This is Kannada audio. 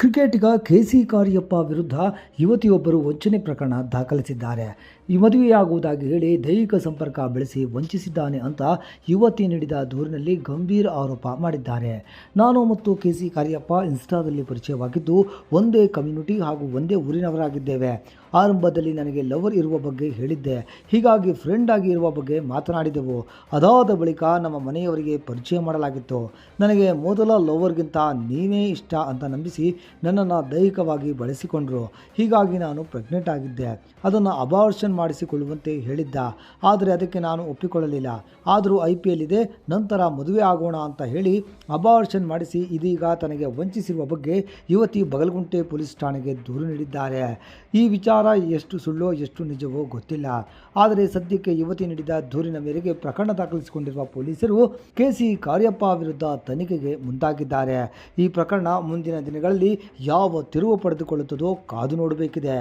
ಕ್ರಿಕೆಟಿಗ ಕೆಸಿ ಕಾರ್ಯಪ್ಪ ವಿರುದ್ಧ ಯುವತಿಯೊಬ್ಬರು ವಂಚನೆ ಪ್ರಕರಣ ದಾಖಲಿಸಿದ್ದಾರೆ. ಈ ಮದುವೆಯಾಗುವುದಾಗಿ ಹೇಳಿ ದೈಹಿಕ ಸಂಪರ್ಕ ಬೆಳೆಸಿ ವಂಚಿಸಿದ್ದಾನೆ ಅಂತ ಯುವತಿ ನೀಡಿದ ದೂರಿನಲ್ಲಿ ಗಂಭೀರ ಆರೋಪ ಮಾಡಿದ್ದಾರೆ. ನಾನು ಮತ್ತು ಕೆ ಸಿ ಕಾರ್ಯಪ್ಪ ಇನ್ಸ್ಟಾದಲ್ಲಿ ಪರಿಚಯವಾಗಿದ್ದು, ಒಂದೇ ಕಮ್ಯುನಿಟಿ ಹಾಗೂ ಒಂದೇ ಊರಿನವರಾಗಿದ್ದೇವೆ. ಆರಂಭದಲ್ಲಿ ನನಗೆ ಲವರ್ ಇರುವ ಬಗ್ಗೆ ಹೇಳಿದ್ದೆ. ಹೀಗಾಗಿ ಫ್ರೆಂಡ್ ಆಗಿ ಇರುವ ಬಗ್ಗೆ ಮಾತನಾಡಿದೆವು. ಅದಾದ ಬಳಿಕ ನಮ್ಮ ಮನೆಯವರಿಗೆ ಪರಿಚಯ ಮಾಡಲಾಗಿತ್ತು. ನನಗೆ ಮೊದಲ ಲವರ್ಗಿಂತ ನೀನೇ ಇಷ್ಟ ಅಂತ ನಂಬಿಸಿ ನನ್ನನ್ನು ದೈಹಿಕವಾಗಿ ಬಳಸಿಕೊಂಡರು. ಹೀಗಾಗಿ ನಾನು ಪ್ರೆಗ್ನೆಂಟ್ ಆಗಿದ್ದೆ. ಅದನ್ನು ಅಬಾರ್ಷನ್ ಮಾಡಿಸಿಕೊಳ್ಳುವಂತೆ ಹೇಳಿದ್ದ. ಆದರೆ ಅದಕ್ಕೆ ನಾನು ಒಪ್ಪಿಕೊಳ್ಳಲಿಲ್ಲ. ಆದರೂ ಐ ಪಿ ಎಲ್ ಇದೆ, ನಂತರ ಮದುವೆ ಆಗೋಣ ಅಂತ ಹೇಳಿ ಅಬಾರ್ಷನ್ ಮಾಡಿಸಿ ಇದೀಗ ತನಗೆ ವಂಚಿಸಿರುವ ಬಗ್ಗೆ ಯುವತಿ ಬಗಲಗುಂಟೆ ಪೊಲೀಸ್ ಠಾಣೆಗೆ ದೂರು ನೀಡಿದ್ದಾರೆ. ಈ ವಿಚಾರ ಎಷ್ಟು ಸುಳ್ಳೋ, ಎಷ್ಟು ನಿಜವೋ ಗೊತ್ತಿಲ್ಲ. ಆದರೆ ಸದ್ಯಕ್ಕೆ ಯುವತಿ ನೀಡಿದ ದೂರಿನ ಮೇರೆಗೆ ಪ್ರಕರಣ ದಾಖಲಿಸಿಕೊಂಡಿರುವ ಪೊಲೀಸರು ಕೆಸಿ ಕಾರ್ಯಪ್ಪ ವಿರುದ್ಧ ತನಿಖೆಗೆ ಮುಂದಾಗಿದ್ದಾರೆ. ಈ ಪ್ರಕರಣ ಮುಂದಿನ ದಿನಗಳಲ್ಲಿ ಯಾವ ತಿರುವು ಪಡೆದುಕೊಳ್ಳುತ್ತದೋ ಕಾದು ನೋಡಬೇಕಿದೆ